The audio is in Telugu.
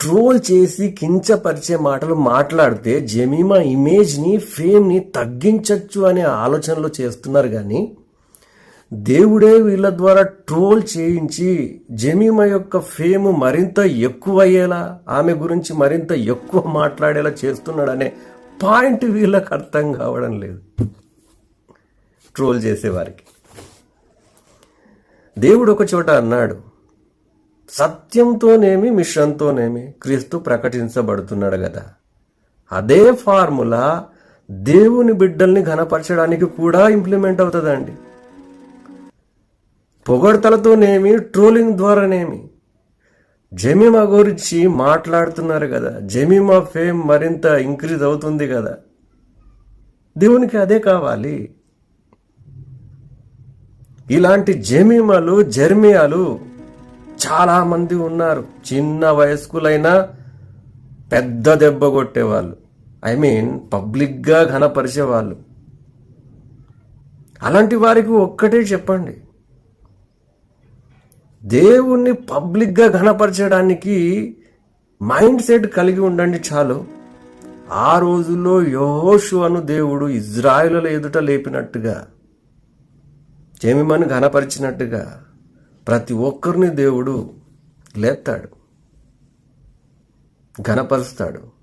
ట్రోల్ చేసి కించపరిచే మాటలు మాట్లాడితే జమీమా ఇమేజ్ని ఫేమ్ని తగ్గించవచ్చు అనే ఆలోచనలో చేస్తున్నారు కానీ దేవుడే వీళ్ళ ద్వారా ట్రోల్ చేయించి జమీమా యొక్క ఫేమ్ మరింత ఎక్కువయ్యేలా ఆమె గురించి మరింత ఎక్కువ మాట్లాడేలా చేస్తున్నాడనే పాయింట్ వీళ్ళకి అర్థం కావడం లేదు. ట్రోల్ చేసేవారికి. దేవుడు ఒక చోట అన్నాడు సత్యంతోనేమి మిషన్తోనేమి క్రీస్తు ప్రకటించబడుతున్నాడు కదా అదే ఫార్ములా దేవుని బిడ్డల్ని ఘనపరచడానికి కూడా ఇంప్లిమెంట్ అవుతుందండి. పొగడ్తలతోనేమి ట్రోలింగ్ ద్వారానేమి జమీమా గురించి మాట్లాడుతున్నారు కదా జమీమా ఫేమ్ మరింత ఇంక్రీజ్ అవుతుంది కదా దేవునికి అదే కావాలి. ఇలాంటి జమీమాలు జర్మియాలు చాలామంది ఉన్నారు. చిన్న వయస్కులైనా పెద్ద దెబ్బ కొట్టేవాళ్ళు. ఐ మీన్ పబ్లిక్గా ఘనపరిచేవాళ్ళు. అలాంటి వారికి ఒక్కటే చెప్పండి. దేవుణ్ణి పబ్లిక్గా ఘనపరచడానికి మైండ్ సెట్ కలిగి ఉండండి చాలు. ఆ రోజుల్లో యోషువను దేవుడు ఇజ్రాయిల ఎదుట లేపినట్టుగా జమిమను ఘనపరిచినట్టుగా ప్రతి ఒక్కరిని దేవుడు లేపుతాడు ఘనపరుస్తాడు.